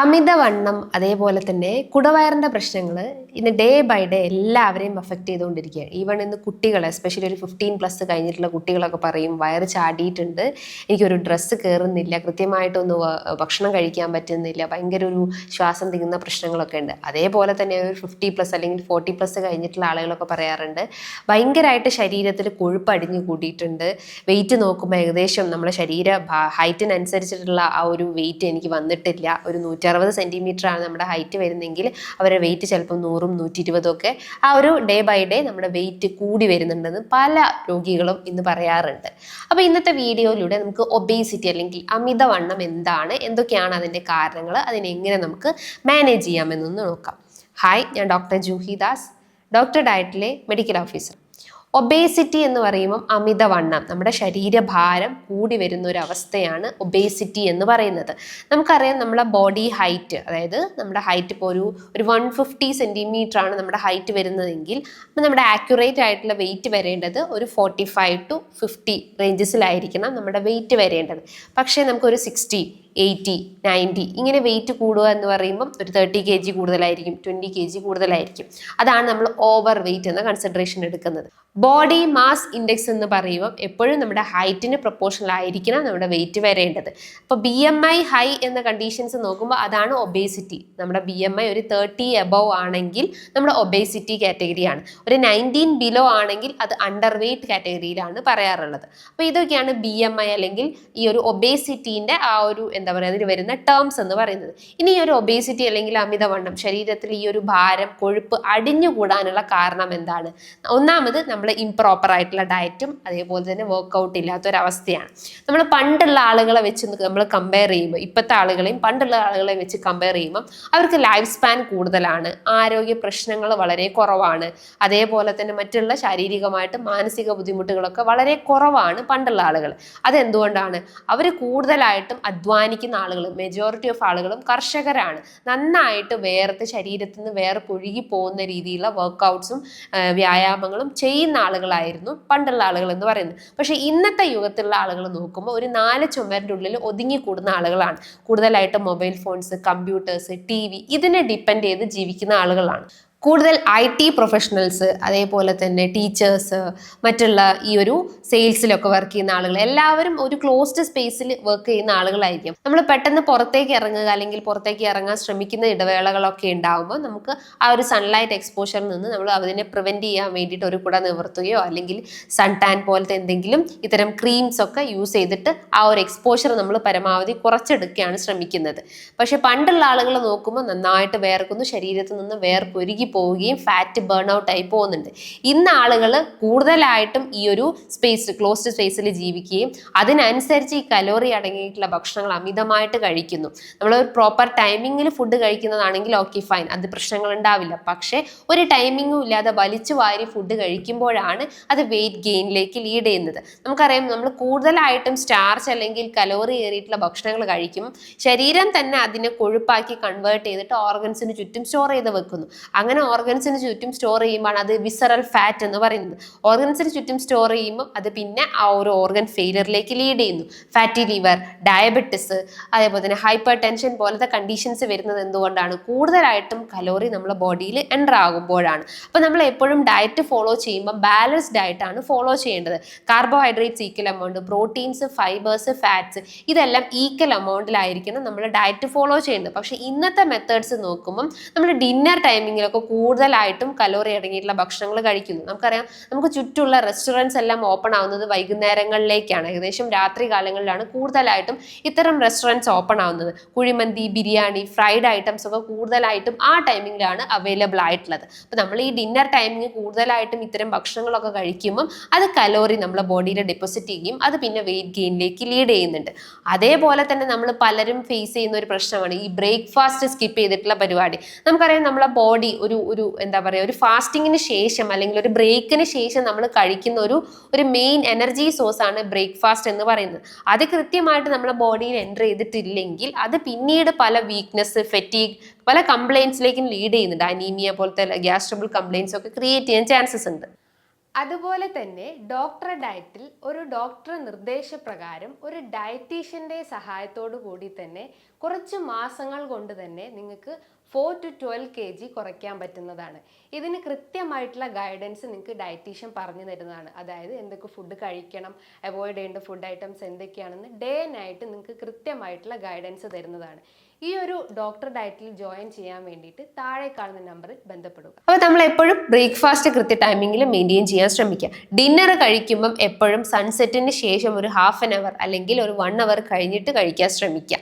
അമിതവണ്ണം അതേപോലെ തന്നെ കുടവയറിന്റെ പ്രശ്നങ്ങൾ ഇന്ന് ഡേ ബൈ ഡേ എല്ലാവരെയും അഫക്റ്റ് ചെയ്തുകൊണ്ടിരിക്കുകയാണ്. ഈവൺ ഇന്ന് കുട്ടികളെ എസ്പെഷ്യലി ഒരു ഫിഫ്റ്റീൻ പ്ലസ് കഴിഞ്ഞിട്ടുള്ള കുട്ടികളൊക്കെ പറയും വയറ് ചാടിയിട്ടുണ്ട് എനിക്കൊരു ഡ്രസ്സ് കയറുന്നില്ല കൃത്യമായിട്ടൊന്ന് ഭക്ഷണം കഴിക്കാൻ പറ്റുന്നില്ല ഭയങ്കര ഒരു ശ്വാസം തിങ്ങുന്ന പ്രശ്നങ്ങളൊക്കെ ഉണ്ട്. അതേപോലെ തന്നെ ഒരു ഫിഫ്റ്റി പ്ലസ് അല്ലെങ്കിൽ ഫോർട്ടി പ്ലസ് കഴിഞ്ഞിട്ടുള്ള ആളുകളൊക്കെ പറയാറുണ്ട് ഭയങ്കരമായിട്ട് ശരീരത്തിൽ കൊഴുപ്പ് അടിഞ്ഞു കൂടിയിട്ടുണ്ട്. വെയിറ്റ് നോക്കുമ്പോൾ ഏകദേശം നമ്മുടെ ശരീര ഹൈറ്റിനനുസരിച്ചിട്ടുള്ള ആ ഒരു വെയിറ്റ് എനിക്ക് വന്നിട്ടില്ല ഒരു നൂറ്ററുപത് സെന്റിമീറ്റർ ആണ് നമ്മുടെ ഹൈറ്റ് വരുന്നെങ്കിൽ അവരുടെ വെയിറ്റ് ചിലപ്പോൾ നൂറും നൂറ്റി ഇരുപതും ഒക്കെ ആ ഒരു ഡേ ബൈ ഡേ നമ്മുടെ വെയിറ്റ് കൂടി വരുന്നുണ്ടെന്ന് പല രോഗികളും ഇന്ന് പറയാറുണ്ട്. അപ്പോൾ ഇന്നത്തെ വീഡിയോയിലൂടെ നമുക്ക് ഒബേസിറ്റി അല്ലെങ്കിൽ അമിതവണ്ണം എന്താണ് എന്തൊക്കെയാണ് അതിന്റെ കാരണങ്ങൾ അതിനെങ്ങനെ നമുക്ക് മാനേജ് ചെയ്യാമെന്നൊന്ന് നോക്കാം. ഹായ് ഞാൻ ഡോക്ടർ ജൂഹി ദാസ് ഡോക്ടർ ഡയറ്റിലെ മെഡിക്കൽ ഓഫീസർ ഒബേസിറ്റി എന്ന് പറയുമ്പം അമിതവണ്ണം നമ്മുടെ ശരീരഭാരം കൂടി വരുന്ന ഒരു അവസ്ഥയാണ് ഒബേസിറ്റി എന്ന് പറയുന്നത്. നമുക്കറിയാം നമ്മുടെ ബോഡി ഹൈറ്റ് അതായത് നമ്മുടെ ഹൈറ്റ് ഇപ്പോൾ ഒരു ഒരു വൺ ഫിഫ്റ്റി സെന്റിമീറ്റർ ആണ് നമ്മുടെ ഹൈറ്റ് വരുന്നതെങ്കിൽ അപ്പം നമ്മുടെ ആക്യുറേറ്റ് ആയിട്ടുള്ള വെയിറ്റ് വരേണ്ടത് ഒരു ഫോർട്ടി ഫൈവ് ടു ഫിഫ്റ്റി റേഞ്ചസിലായിരിക്കണം നമ്മുടെ വെയിറ്റ് വരേണ്ടത്. പക്ഷേ നമുക്കൊരു സിക്സ്റ്റി എയ്റ്റി നയന്റി ഇങ്ങനെ വെയിറ്റ് കൂടുക എന്ന് പറയുമ്പം ഒരു തേർട്ടി കെ ജി കൂടുതലായിരിക്കും ട്വന്റി കെ ജി കൂടുതലായിരിക്കും. അതാണ് നമ്മൾ ഓവർ വെയിറ്റ് എന്ന കൺസിഡറേഷൻ എടുക്കുന്നത്. ബോഡി മാസ് ഇൻഡെക്സ് എന്ന് പറയുമ്പോൾ എപ്പോഴും നമ്മുടെ ഹൈറ്റിന് പ്രൊപ്പോർഷണൽ ആയിരിക്കണം നമ്മുടെ വെയിറ്റ് വരേണ്ടത്. അപ്പോൾ ബി എം ഐ ഹൈ എന്ന കണ്ടീഷൻസ് നോക്കുമ്പോൾ അതാണ് ഒബേസിറ്റി നമ്മുടെ ബി എം ഐ ഒരു തേർട്ടി എബവ് ആണെങ്കിൽ നമ്മുടെ ഒബേസിറ്റി കാറ്റഗറിയാണ് ഒരു നയന്റീൻ ബിലോ ആണെങ്കിൽ അത് അണ്ടർ വെയിറ്റ് കാറ്റഗറിയിലാണ് പറയാറുള്ളത്. അപ്പോൾ ഇതൊക്കെയാണ് ബി എം ഐ അല്ലെങ്കിൽ ഈ ഒരു ഒബേസിറ്റീന്റെ ആ ഒരു എന്താ പറയുക അതിന് വരുന്ന ടേംസ് എന്ന് പറയുന്നത്. ഇനി ഈ ഒരു ഒബേസിറ്റി അല്ലെങ്കിൽ അമിതവണ്ണം ശരീരത്തിൽ ഈ ഒരു ഭാരം കൊഴുപ്പ് അടിഞ്ഞുകൂടാനുള്ള കാരണം എന്താണ്? ഒന്നാമത് നമ്മൾ ഇംപ്രോപ്പർ ആയിട്ടുള്ള ഡയറ്റും അതേപോലെ തന്നെ വർക്കൗട്ട് ഇല്ലാത്തൊരവസ്ഥയാണ്. നമ്മൾ പണ്ടുള്ള ആളുകളെ വെച്ച് നമ്മൾ കമ്പയർ ചെയ്യുമ്പോൾ ഇപ്പോഴത്തെ ആളുകളെയും പണ്ടുള്ള ആളുകളെ വെച്ച് കമ്പയർ ചെയ്യുമ്പോൾ അവർക്ക് ലൈഫ് സ്പാൻ കൂടുതലാണ്. ആരോഗ്യ പ്രശ്നങ്ങൾ വളരെ കുറവാണ്. അതേപോലെ തന്നെ മറ്റുള്ള ശാരീരികമായിട്ട് മാനസിക ബുദ്ധിമുട്ടുകളൊക്കെ വളരെ കുറവാണ് പണ്ടുള്ള ആളുകൾ അതെന്തുകൊണ്ടാണ്? അവർ കൂടുതലായിട്ടും അധ്വാനിക്കുന്ന ആളുകൾ മെജോറിറ്റി ഓഫ് ആളുകളും കർഷകരാണ്. നന്നായിട്ട് വേർത്ത് ശരീരത്തിൽ നിന്ന് വേർ പൊഴുകി പോകുന്ന രീതിയിലുള്ള വർക്കൗട്ട്സും വ്യായാമങ്ങളും ചെയ്യുന്ന ആളുകളായിരുന്നു പണ്ടുള്ള ആളുകൾ എന്ന് പറയുന്നത്. പക്ഷേ ഇന്നത്തെ യുഗത്തിലുള്ള ആളുകൾ നോക്കുമ്പോൾ ഒരു നാല് ചുമരിന്റെ ഉള്ളിൽ ഒതുങ്ങിക്കൂടുന്ന ആളുകളാണ്. കൂടുതലായിട്ട് mobile phones computers T V ഇതിനെ ഡിപ്പെൻഡ് ചെയ്ത് ജീവിക്കുന്ന ആളുകളാണ്. കൂടുതൽ ഐ ടി പ്രൊഫഷണൽസ് അതേപോലെ തന്നെ ടീച്ചേഴ്സ് മറ്റുള്ള ഈ ഒരു സെയിൽസിലൊക്കെ വർക്ക് ചെയ്യുന്ന ആളുകൾ എല്ലാവരും ഒരു ക്ലോസ്ഡ് സ്പേസിൽ വർക്ക് ചെയ്യുന്ന ആളുകളായിരിക്കും. നമ്മൾ പെട്ടെന്ന് പുറത്തേക്ക് ഇറങ്ങുക അല്ലെങ്കിൽ പുറത്തേക്ക് ഇറങ്ങാൻ ശ്രമിക്കുന്ന ഇടവേളകളൊക്കെ ഉണ്ടാകുമ്പോൾ നമുക്ക് ആ ഒരു സൺലൈറ്റ് എക്സ്പോഷറിൽ നിന്ന് നമ്മൾ അതിനെ പ്രിവെന്റ് ചെയ്യാൻ വേണ്ടിയിട്ട് ഒരു കുട നിവർത്തുകയോ അല്ലെങ്കിൽ സൺ ടാൻ പോലത്തെ എന്തെങ്കിലും ഇത്തരം ക്രീംസ് ഒക്കെ യൂസ് ചെയ്തിട്ട് ആ ഒരു എക്സ്പോഷർ നമ്മൾ പരമാവധി കുറച്ചെടുക്കുകയാണ് ശ്രമിക്കുന്നത്. പക്ഷേ പണ്ടുള്ള ആളുകൾ നോക്കുമ്പോൾ നന്നായിട്ട് വേർക്കുന്നു ശരീരത്തിൽ നിന്ന് വേർപ്പൊരുകി പോവുകയും ഫാറ്റ് ബേൺ ഔട്ട് ആയി പോകുന്നുണ്ട്. ഇന്ന് ആളുകൾ കൂടുതലായിട്ടും ഈ ഒരു സ്പേസ് ക്ലോസ്ഡ് സ്പേസിൽ ജീവിക്കുകയും അതിനനുസരിച്ച് ഈ കലോറി അടങ്ങിയിട്ടുള്ള ഭക്ഷണങ്ങൾ അമിതമായിട്ട് കഴിക്കുന്നു. നമ്മൾ ഒരു പ്രോപ്പർ ടൈമിങ്ങിൽ ഫുഡ് കഴിക്കുന്നതാണെങ്കിൽ ഓക്കെ ഫൈൻ അത് പ്രശ്നങ്ങൾ ഉണ്ടാവില്ല. പക്ഷേ ഒരു ടൈമിങ്ങും ഇല്ലാതെ വലിച്ചു വാരി ഫുഡ് കഴിക്കുമ്പോഴാണ് അത് വെയിറ്റ് ഗെയിനിലേക്ക് ലീഡ് ചെയ്യുന്നത്. നമുക്കറിയാം നമ്മൾ കൂടുതലായിട്ടും സ്റ്റാർച്ച് അല്ലെങ്കിൽ കലോറി ഏറിയിട്ടുള്ള ഭക്ഷണങ്ങൾ കഴിക്കും. ശരീരം തന്നെ അതിനെ കൊഴുപ്പാക്കി കൺവേർട്ട് ചെയ്തിട്ട് ഓർഗൻസിന് ചുറ്റും സ്റ്റോർ ചെയ്ത് വെക്കുന്നു. അങ്ങനെ ഓർഗൻസിന് ചുറ്റും സ്റ്റോർ ചെയ്യുമ്പോൾ അത് വിസറൽ ഫാറ്റ് എന്ന് പറയുന്നത്. ഓർഗൻസിന് ചുറ്റും സ്റ്റോർ ചെയ്യുമ്പോൾ അത് പിന്നെ ആ ഒരു ഓർഗൻ ഫെയിലിയറിലേക്ക് ലീഡ് ചെയ്യുന്നു. ഫാറ്റി ലിവർ ഡയബറ്റിസ് അതേപോലെ തന്നെ ഹൈപ്പർ ടെൻഷൻ പോലത്തെ കണ്ടീഷൻസ് വരുന്നത് എന്തുകൊണ്ടാണ്? കൂടുതലായിട്ടും കലോറി നമ്മുടെ ബോഡിയിൽ എന്റർ ആകുമ്പോഴാണ്. അപ്പോൾ നമ്മൾ എപ്പോഴും ഡയറ്റ് ഫോളോ ചെയ്യുമ്പോൾ ബാലൻസ്ഡ് ഡയറ്റാണ് ഫോളോ ചെയ്യേണ്ടത്. Carbohydrates equal amount proteins fibres fats ഇതെല്ലാം ഈക്വൽ എമൗണ്ടിലായിരിക്കണം നമ്മൾ ഡയറ്റ് ഫോളോ ചെയ്യേണ്ടത്. പക്ഷേ ഇന്നത്തെ മെത്തേഡ്സ് നോക്കുമ്പം നമ്മൾ ഡിന്നർ ടൈമിങ്ങിലൊക്കെ കൂടുതലായിട്ടും കലോറി അടങ്ങിയിട്ടുള്ള ഭക്ഷണങ്ങൾ കഴിക്കുന്നു. നമുക്കറിയാം നമുക്ക് ചുറ്റുമുള്ള റെസ്റ്റോറന്റ്സ് എല്ലാം ഓപ്പൺ ആവുന്നത് വൈകുന്നേരങ്ങളിലേക്കാണ്. ഏകദേശം രാത്രി കാലങ്ങളിലാണ് കൂടുതലായിട്ടും ഇത്തരം റെസ്റ്റോറന്റ്സ് ഓപ്പൺ ആവുന്നത്. കുഴിമന്തി ബിരിയാണി ഫ്രൈഡ് ഐറ്റംസ് ഒക്കെ കൂടുതലായിട്ടും ആ ടൈമിങ്ങിലാണ് അവൈലബിൾ ആയിട്ടുള്ളത്. അപ്പോൾ നമ്മൾ ഈ ഡിന്നർ ടൈമിങ് കൂടുതലായിട്ടും ഇത്തരം ഭക്ഷണങ്ങളൊക്കെ കഴിക്കുമ്പം അത് കലോറി നമ്മളെ ബോഡിയിൽ ഡെപ്പോസിറ്റ് ചെയ്യും അത് പിന്നെ വെയിറ്റ് ഗെയിനിലേക്ക് ലീഡ് ചെയ്യുന്നുണ്ട്. അതേപോലെ തന്നെ നമ്മൾ പലരും ഫേസ് ചെയ്യുന്ന ഒരു പ്രശ്നമാണ് ഈ ബ്രേക്ക്ഫാസ്റ്റ് സ്കിപ്പ് ചെയ്തിട്ടുള്ള പരിപാടി. നമുക്കറിയാം നമ്മളെ ബോഡി ഒരു ഒരു ഒരു എന്താ പറയുക ഒരു ഫാസ്റ്റിങ്ങിന് ശേഷം അല്ലെങ്കിൽ ഒരു ബ്രേക്കിന് ശേഷം നമ്മൾ കഴിക്കുന്ന ഒരു ഒരു മെയിൻ എനർജി സോഴ്സ് ആണ് ബ്രേക്ക്ഫാസ്റ്റ് എന്ന് പറയുന്നത്. അത് കൃത്യമായിട്ട് നമ്മളെ ബോഡിയിൽ എന്റർ ചെയ്തിട്ടില്ലെങ്കിൽ അത് പിന്നീട് പല വീക്ക്നെസ് ഫെറ്റീഗ് പല കംപ്ലയിൻസിലേക്കും ലീഡ് ചെയ്യുന്നുണ്ട്. അനീമിയ പോലത്തെ ഗ്യാസ്ട്രബിൾ കംപ്ലയിൻസ് ഒക്കെ ക്രിയേറ്റ് ചെയ്യാൻ ചാൻസസ് ഉണ്ട്. അതുപോലെ തന്നെ ഡോക്ടറെ ഡയറ്റിൽ ഒരു ഡോക്ടർ നിർദ്ദേശപ്രകാരം ഒരു ഡയറ്റീഷ്യന്റെ സഹായത്തോടു കൂടി തന്നെ കുറച്ച് മാസങ്ങൾ കൊണ്ട് തന്നെ നിങ്ങൾക്ക് four to twelve K G കുറയ്ക്കാൻ പറ്റുന്നതാണ്. ഇതിന് കൃത്യമായിട്ടുള്ള ഗൈഡൻസ് നിങ്ങൾക്ക് ഡയറ്റീഷ്യൻ പറഞ്ഞു തരുന്നതാണ്. അതായത് എന്തൊക്കെ ഫുഡ് കഴിക്കണം അവോയ്ഡ് ചെയ്യേണ്ട ഫുഡ് ഐറ്റംസ് എന്തൊക്കെയാണെന്ന് ഡേ നൈറ്റ് നിങ്ങൾക്ക് കൃത്യമായിട്ടുള്ള ഗൈഡൻസ് തരുന്നതാണ്. ഈ ഒരു ഡോക്ടർ ഡയറ്റിൽ ജോയിൻ ചെയ്യാൻ വേണ്ടിയിട്ട് താഴെ കാണുന്ന നമ്പറിൽ ബന്ധപ്പെടുക. അപ്പോൾ നമ്മൾ എപ്പോഴും ബ്രേക്ക്ഫാസ്റ്റ് കൃത്യ ടൈമിങ്ങിൽ മെയിന്റെയിൻ ചെയ്യാൻ ശ്രമിക്കുക. ഡിന്നർ കഴിക്കുമ്പം എപ്പോഴും സൺസെറ്റിന് ശേഷം ഒരു ഹാഫ് ആൻ അവർ അല്ലെങ്കിൽ ഒരു വൺ അവർ കഴിഞ്ഞിട്ട് കഴിക്കാൻ ശ്രമിക്കുക.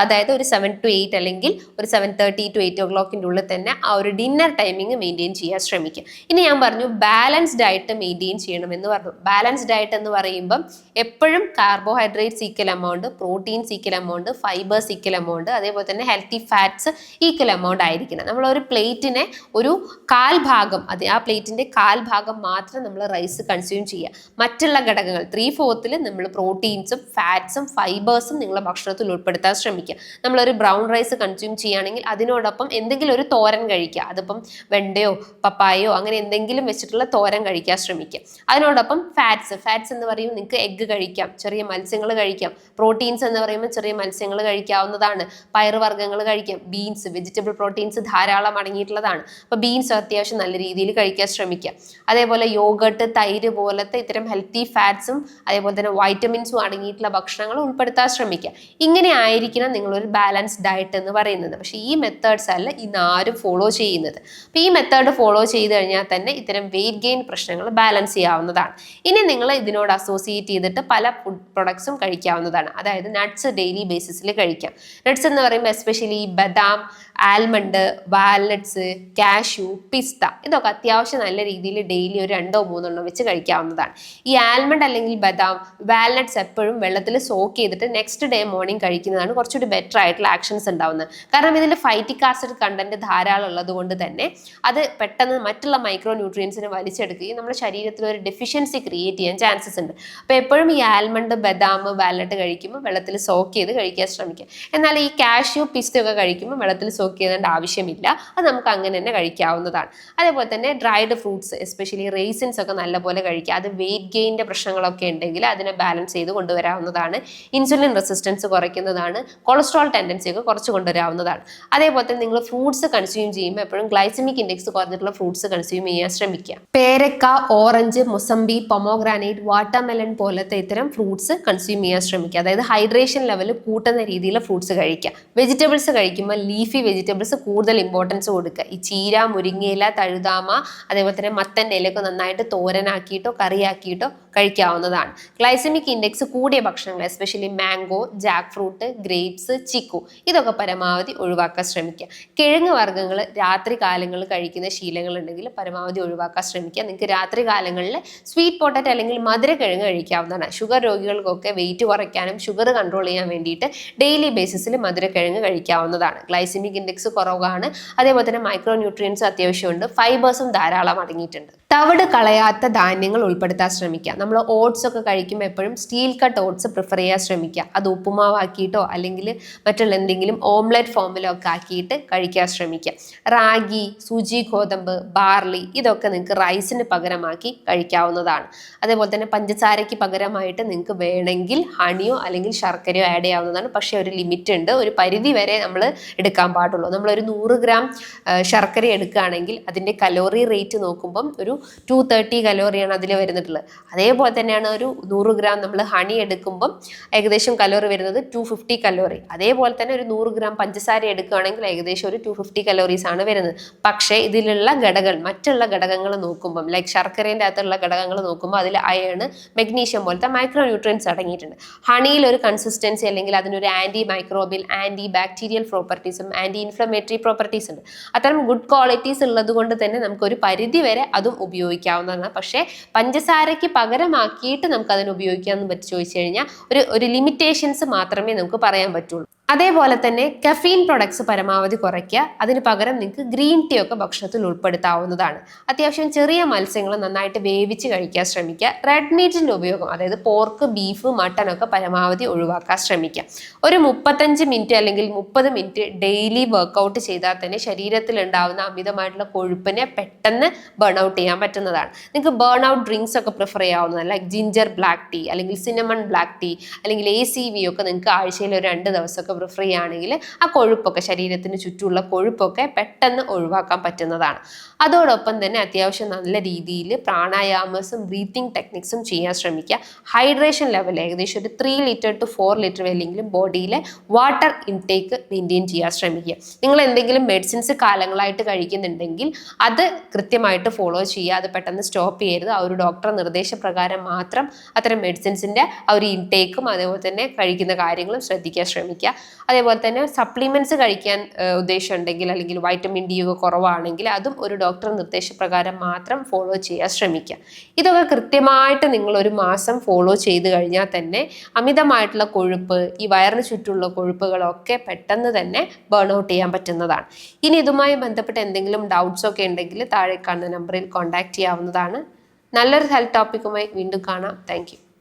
അതായത് ഒരു സെവൻ ടു എയ്റ്റ് അല്ലെങ്കിൽ ഒരു സെവൻ തേർട്ടി ടു എയ്റ്റ് ഒ ക്ലോക്കിന്റെ ഉള്ളിൽ തന്നെ ആ ഒരു ഡിന്നർ ടൈമിംഗ് മെയിന്റെയിൻ ചെയ്യാൻ ശ്രമിക്കുക. ഇനി ഞാൻ പറഞ്ഞു ബാലൻസ്ഡ് ഡയറ്റ് മെയിന്റെയിൻ ചെയ്യണമെന്ന് പറഞ്ഞു. ബാലൻസ്ഡ് ഡയറ്റ് എന്ന് പറയുമ്പം എപ്പോഴും carbohydrates equal amount proteins equal amount fibres equal amount അതേപോലെ തന്നെ ഹെൽത്തി ഫാറ്റ്സ് ഈക്വൽ എമൗണ്ട് ആയിരിക്കണം. നമ്മൾ ഒരു പ്ലേറ്റിനെ ഒരു കാൽ ഭാഗം അത് ആ പ്ലേറ്റിന്റെ കാൽ ഭാഗം മാത്രം നമ്മൾ റൈസ് കൺസ്യൂം ചെയ്യുക. മറ്റുള്ള ഘടകങ്ങൾ ത്രീ ഫോർത്തിൽ നമ്മൾ പ്രോട്ടീൻസും ഫാറ്റ്സും ഫൈബേഴ്സും നിങ്ങളുടെ ഭക്ഷണത്തിൽ ഉൾപ്പെടുത്താൻ ശ്രമിക്കുക. നമ്മളൊരു ബ്രൗൺ റൈസ് കൺസ്യൂം ചെയ്യുകയാണെങ്കിൽ അതിനോടൊപ്പം എന്തെങ്കിലും ഒരു തോരൻ കഴിക്കുക. അതിപ്പം വെണ്ടയോ പപ്പായയോ അങ്ങനെ എന്തെങ്കിലും വെച്ചിട്ടുള്ള തോരൻ കഴിക്കാൻ ശ്രമിക്കുക. അതിനോടൊപ്പം ഫാറ്റ്സ് ഫാറ്റ്സ് എന്ന് പറയുമ്പോൾ നിങ്ങൾക്ക് എഗ്ഗ് കഴിക്കാം ചെറിയ മത്സ്യങ്ങൾ കഴിക്കാം. പ്രോട്ടീൻസ് എന്ന് പറയുമ്പോൾ ചെറിയ മത്സ്യങ്ങൾ കഴിക്കാവുന്നതാണ്. പയറുവർഗങ്ങൾ കഴിക്കാം. ബീൻസ് വെജിറ്റബിൾ പ്രോട്ടീൻസ് ധാരാളം അടങ്ങിയിട്ടുള്ളതാണ്. അപ്പോൾ ബീൻസ് അത്യാവശ്യം നല്ല രീതിയിൽ കഴിക്കാൻ ശ്രമിക്കുക അതേപോലെ യോഗട്ട് തൈര് പോലത്തെ ഇത്തരം ഹെൽത്തി ഫാറ്റ്സും അതേപോലെ തന്നെ വൈറ്റമിൻസും അടങ്ങിയിട്ടുള്ള ഭക്ഷണങ്ങൾ ഉൾപ്പെടുത്താൻ ശ്രമിക്കുക ഇങ്ങനെ ആയിരിക്കണം നിങ്ങളൊരു ബാലൻസ് ഡയറ്റ് എന്ന് പറയുന്നത്. പക്ഷേ ഈ മെത്തേഡ്സ് അല്ല ഇന്ന് ആരും ഫോളോ ചെയ്യുന്നത്. അപ്പോൾ ഈ മെത്തേഡ് ഫോളോ ചെയ്ത് കഴിഞ്ഞാൽ തന്നെ ഇത്തരം വെയിറ്റ് ഗെയിൻ പ്രശ്നങ്ങൾ ബാലൻസ് ചെയ്യാവുന്നതാണ്. ഇനി നിങ്ങൾ ഇതിനോട് അസോസിയേറ്റ് ചെയ്തിട്ട് പല ഫുഡ് പ്രൊഡക്ട്സും കഴിക്കാവുന്നതാണ്. അതായത് നട്ട്സ് ഡെയിലി ബേസിസിൽ കഴിക്കാം. നട്ട്സ് എന്ന് പറയുമ്പോൾ എസ്പെഷ്യലി ബദാം ആൽമണ്ട് വാലറ്റ്സ് കാഷ്യു പിസ്ത ഇതൊക്കെ അത്യാവശ്യം നല്ല രീതിയിൽ ഡെയിലി ഒരു രണ്ടോ മൂന്നെണ്ണം വെച്ച് കഴിക്കാവുന്നതാണ്. ഈ ആൽമണ്ട് അല്ലെങ്കിൽ ബദാം വാൽനട്ട്സ് എപ്പോഴും വെള്ളത്തിൽ സോക്ക് ചെയ്തിട്ട് നെക്സ്റ്റ് ഡേ മോർണിംഗ് കഴിക്കുന്നതാണ് കുറച്ചുകൂടി ബെറ്റർ ആയിട്ടുള്ള ആക്ഷൻസ് ഉണ്ടാവുന്നത്. കാരണം ഇതിൽ ഫൈറ്റിക് ആസിഡ് കണ്ടന്റ് ധാരാളം ഉള്ളത് കൊണ്ട് തന്നെ അത് പെട്ടെന്ന് മറ്റുള്ള മൈക്രോ ന്യൂട്രിയൻസിനെ വലിച്ചെടുക്കുകയും നമ്മുടെ ശരീരത്തിൽ ഒരു ഡെഫിഷ്യൻസി ക്രിയേറ്റ് ചെയ്യാൻ ചാൻസസ് ഉണ്ട്. അപ്പോൾ എപ്പോഴും ഈ ആൽമണ്ട് ബദാം വാലറ്റ് കഴിക്കുമ്പോൾ വെള്ളത്തിൽ സോക്ക് ചെയ്ത് കഴിക്കാൻ ശ്രമിക്കുക. എന്നാൽ ഈ കാഷ്യൂ പിസ്തയൊക്കെ കഴിക്കുമ്പോൾ വെള്ളത്തിൽ സോക്ക് ചെയ്യേണ്ട ആവശ്യമില്ല. അത് നമുക്ക് അങ്ങനെ തന്നെ കഴിക്കാവുന്നതാണ്. അതേപോലെ തന്നെ ഡ്രൈഡ് ഫ്രൂട്ട്സ് എസ്പെഷ്യലി റേസിൻസ് ഒക്കെ നല്ലപോലെ കഴിക്കുക. അത് വെയിറ്റ് ഗെയിന്റെ പ്രശ്നങ്ങളൊക്കെ ഉണ്ടെങ്കിൽ അതിനെ ബാലൻസ് ചെയ്ത് കൊണ്ടുവരാവുന്നതാണ്. ഇൻസുലിൻ റെസിസ്റ്റൻസ് കുറയ്ക്കുന്നതാണ്. കൊളസ്ട്രോൾ ടെൻഡൻസി ഒക്കെ കുറച്ച് കൊണ്ടുവരാവുന്നതാണ്. അതേപോലെ തന്നെ നിങ്ങൾ ഫ്രൂട്ട്സ് കൺസ്യൂം ചെയ്യുമ്പോൾ എപ്പോഴും ഗ്ലൈസമിക് ഇൻഡെക്സ് കുറഞ്ഞിട്ടുള്ള ഫ്രൂട്ട്സ് കൺസ്യൂം ചെയ്യാൻ ശ്രമിക്കുക. പേരക്ക ഓറഞ്ച് മൊസംബി പൊമോഗ്രാനൈറ്റ് വാട്ടർമെലൺ പോലത്തെ ഇത്തരം ഫ്രൂട്ട്സ് കൺസ്യൂം ചെയ്യാൻ ശ്രമിക്കുക. അതായത് ഹൈഡ്രേഷൻ ലെവൽ കൂട്ടുന്ന രീതിയിലുള്ള ഫ്രൂട്ട്സ് കഴിക്കുക. വെജിറ്റബിൾസ് കഴിക്കുമ്പോൾ ലീഫി വെജിറ്റബിൾസ് കൂടുതൽ ഇമ്പോർട്ടൻസ് കൊടുക്കുക. ഈ ചീര മുരിങ്ങയില തഴുതാമ അതേപോലെ തന്നെ മത്തന്റെ ഇലയൊക്കെ നന്നായിട്ട് തോരനാക്കിയിട്ടോ കറിയാക്കിയിട്ടോ കഴിക്കാവുന്നതാണ്. ഗ്ലൈസമിക് ഇൻഡെക്സ് കൂടിയ ഭക്ഷണങ്ങൾ especially mango jackfruit grapes chikoo ഇതൊക്കെ പരമാവധി ഒഴിവാക്കാൻ ശ്രമിക്കുക. കിഴങ്ങ് വർഗങ്ങൾ രാത്രി കാലങ്ങളിൽ കഴിക്കുന്ന ശീലങ്ങളുണ്ടെങ്കിൽ പരമാവധി ഒഴിവാക്കാൻ ശ്രമിക്കുക. നിങ്ങൾക്ക് രാത്രി കാലങ്ങളിൽ സ്വീറ്റ് പൊട്ടറ്റ് അല്ലെങ്കിൽ മധുരക്കിഴങ്ങ് കഴിക്കാവുന്നതാണ്. ഷുഗർ രോഗികൾക്കൊക്കെ വെയിറ്റ് കുറയ്ക്കാനും ഷുഗർ കൺട്രോൾ ചെയ്യാൻ വേണ്ടിയിട്ട് ഡെയിലി ബേസിസിൽ മധുരക്കിഴങ്ങ് കഴിക്കാവുന്നതാണ്. ഗ്ലൈസമിക് ഇൻഡെക്സ് കുറവാണ്. അതേപോലെ തന്നെ മൈക്രോ ന്യൂട്രിയൻസ് അത്യാവശ്യമുണ്ട് ഫൈബേഴ്സും ധാരാളം അടങ്ങിയിട്ടുണ്ട്. തവിട് കളയാത്ത ധാന്യങ്ങൾ ഉൾപ്പെടുത്താൻ ശ്രമിക്കുക. നമ്മൾ ഓട്സ് ഒക്കെ കഴിക്കുമ്പോൾ എപ്പോഴും സ്റ്റീൽ കട്ട് ഓട്സ് പ്രിഫർ ചെയ്യാൻ ശ്രമിക്കുക. അത് ഉപ്പുമാവാക്കിയിട്ടോ അല്ലെങ്കിൽ മറ്റുള്ള എന്തെങ്കിലും ഓംലെറ്റ് ഫോമിലോ ഒക്കെ ആക്കിയിട്ട് കഴിക്കാൻ ശ്രമിക്കുക. റാഗി സൂചി ഗോതമ്പ് ബാർലി ഇതൊക്കെ നിങ്ങൾക്ക് റൈസിന് പകരമാക്കി കഴിക്കാവുന്നതാണ്. അതേപോലെ തന്നെ പഞ്ചസാരയ്ക്ക് പകരമായിട്ട് നിങ്ങൾക്ക് വേണമെങ്കിൽ ഹണിയോ അല്ലെങ്കിൽ ശർക്കരയോ ആഡ് ചെയ്യാവുന്നതാണ്. പക്ഷേ ഒരു ലിമിറ്റ് ഉണ്ട്. ഒരു പരിധി വരെ നമ്മൾ എടുക്കാൻ പാടുള്ളൂ. നമ്മളൊരു നൂറ് ഗ്രാം ശർക്കര എടുക്കുകയാണെങ്കിൽ അതിന്റെ കലോറി റേറ്റ് നോക്കുമ്പം ഒരു ടു തേർട്ടി കലോറിയാണ് അതിൽ വരുന്നിട്ടുള്ളത്. അതേപോലെ തന്നെയാണ് ഒരു നൂറ് ഗ്രാം നമ്മൾ ഹണി എടുക്കുമ്പം ഏകദേശം കലോറി വരുന്നത് ടു ഫിഫ്റ്റി കലോറി അതേപോലെ തന്നെ ഒരു നൂറ് ഗ്രാം പഞ്ചസാര എടുക്കുകയാണെങ്കിൽ ഏകദേശം ഒരു ടു ഫിഫ്റ്റി കലോറീസ് ആണ് വരുന്നത്. പക്ഷേ ഇതിലുള്ള ഘടകങ്ങൾ മറ്റുള്ള ഘടകങ്ങൾ നോക്കുമ്പം ലൈക്ക് ശർക്കരേന്റെ അകത്തുള്ള ഘടകങ്ങൾ നോക്കുമ്പോൾ അതിൽ അയൺ മെഗ്നീഷ്യം പോലത്തെ മൈക്രോ ന്യൂട്രിയൻസ് അടങ്ങിയിട്ടുണ്ട്. ഹണിയിൽ ഒരു കൺസിസ്റ്റൻസി അല്ലെങ്കിൽ അതിനൊരു ആന്റി മൈക്രോബിൽ ആന്റി ബാക്ടീരിയൽ പ്രോപ്പർട്ടീസും ആന്റി ഇൻഫ്ലമേറ്ററി പ്രോപ്പർട്ടീസ് ഉണ്ട്. അത്തരം ഗുഡ് ക്വാളിറ്റീസ് ഉള്ളത് കൊണ്ട് തന്നെ നമുക്കൊരു പരിധി വരെ അതും ഉപയോഗിക്കാവുന്നതാണ്. പക്ഷേ പഞ്ചസാരയ്ക്ക് പകരമാക്കിയിട്ട് നമുക്ക് അതിന് പറ്റി ചോദിച്ചു കഴിഞ്ഞാൽ ഒരു ഒരു ലിമിറ്റേഷൻസ് മാത്രമേ നമുക്ക് പറയാൻ പറ്റുള്ളൂ. അതേപോലെ തന്നെ കഫീൻ പ്രൊഡക്ട്സ് പരമാവധി കുറയ്ക്കുക. അതിന് പകരം നിങ്ങൾക്ക് ഗ്രീൻ ടീ ഒക്കെ ഭക്ഷണത്തിൽ ഉൾപ്പെടുത്താവുന്നതാണ്. അത്യാവശ്യം ചെറിയ മത്സ്യങ്ങൾ നന്നായിട്ട് വേവിച്ച് കഴിക്കാൻ ശ്രമിക്കുക. റെഡ് മീറ്റിന്റെ ഉപയോഗം അതായത് പോർക്ക് ബീഫ് മട്ടൺ ഒക്കെ പരമാവധി ഒഴിവാക്കാൻ ശ്രമിക്കുക. ഒരു മുപ്പത്തഞ്ച് മിനിറ്റ് അല്ലെങ്കിൽ മുപ്പത് മിനിറ്റ് ഡെയിലി വർക്കൗട്ട് ചെയ്താൽ തന്നെ ശരീരത്തിൽ ഉണ്ടാവുന്ന അമിതമായിട്ടുള്ള കൊഴുപ്പിനെ പെട്ടെന്ന് ബേൺ ഔട്ട് ചെയ്യാൻ പറ്റുന്നതാണ്. നിങ്ങൾക്ക് ബേൺ ഔട്ട് ഡ്രിങ്ക്സ് ഒക്കെ പ്രിഫർ ചെയ്യാവുന്നതാണ്. ലൈക്ക് ജിഞ്ചർ ബ്ലാക്ക് ടീ അല്ലെങ്കിൽ സിനമൺ ബ്ലാക്ക് ടീ അല്ലെങ്കിൽ എ സി വി ഒക്കെ നിങ്ങൾക്ക് ആഴ്ചയിൽ ഒരു രണ്ട് ദിവസമൊക്കെ പ്രിഫർ ആണെങ്കിൽ ആ കൊഴുപ്പൊക്കെ ശരീരത്തിന് ചുറ്റുമുള്ള കൊഴുപ്പൊക്കെ പെട്ടെന്ന് ഒഴിവാക്കാൻ പറ്റുന്നതാണ്. അതോടൊപ്പം തന്നെ അത്യാവശ്യം നല്ല രീതിയിൽ പ്രാണായാമസും ബ്രീത്തിങ് ടെക്നിക്സും ചെയ്യാൻ ശ്രമിക്കുക. ഹൈഡ്രേഷൻ ലെവൽ ഏകദേശം ഒരു three litre to four litre വരെയെങ്കിലും ബോഡിയിലെ വാട്ടർ ഇൻടേക്ക് മെയിന്റെയിൻ ചെയ്യാൻ ശ്രമിക്കുക. നിങ്ങൾ എന്തെങ്കിലും മെഡിസിൻസ് കാലങ്ങളായിട്ട് കഴിക്കുന്നുണ്ടെങ്കിൽ അത് കൃത്യമായിട്ട് ഫോളോ ചെയ്യുക. അത് പെട്ടെന്ന് സ്റ്റോപ്പ് ചെയ്യരുത്. ആ ഒരു ഡോക്ടർ നിർദ്ദേശപ്രകാരം മാത്രം അത്തരം മെഡിസിൻസിന്റെ ആ ഒരു ഇൻടേക്കും അതേപോലെ തന്നെ കഴിക്കുന്ന കാര്യങ്ങളും ശ്രദ്ധിക്കാൻ ശ്രമിക്കുക. അതേപോലെ തന്നെ സപ്ലിമെന്റ്സ് കഴിക്കാൻ ഉദ്ദേശമുണ്ടെങ്കിൽ അല്ലെങ്കിൽ വൈറ്റമിൻ ഡി ഒക്കെ കുറവാണെങ്കിൽ അതും ഒരു ഡോക്ടർ നിർദ്ദേശപ്രകാരം മാത്രം ഫോളോ ചെയ്യാൻ ശ്രമിക്കുക. ഇതൊക്കെ കൃത്യമായിട്ട് നിങ്ങൾ ഒരു മാസം ഫോളോ ചെയ്ത് കഴിഞ്ഞാൽ തന്നെ അമിതമായിട്ടുള്ള കൊഴുപ്പ് ഈ വയറിന് ചുറ്റുമുള്ള കൊഴുപ്പുകളൊക്കെ പെട്ടെന്ന് തന്നെ ബേൺ ഔട്ട് ചെയ്യാൻ പറ്റുന്നതാണ്. ഇനി ഇതുമായി ബന്ധപ്പെട്ട് എന്തെങ്കിലും ഡൗട്ട്സ് ഒക്കെ ഉണ്ടെങ്കിൽ താഴെ കാണുന്ന നമ്പറിൽ കോൺടാക്ട് ചെയ്യാവുന്നതാണ്. നല്ലൊരു ഹെൽത്ത് ടോപ്പിക്കുമായി വീണ്ടും കാണാം. താങ്ക്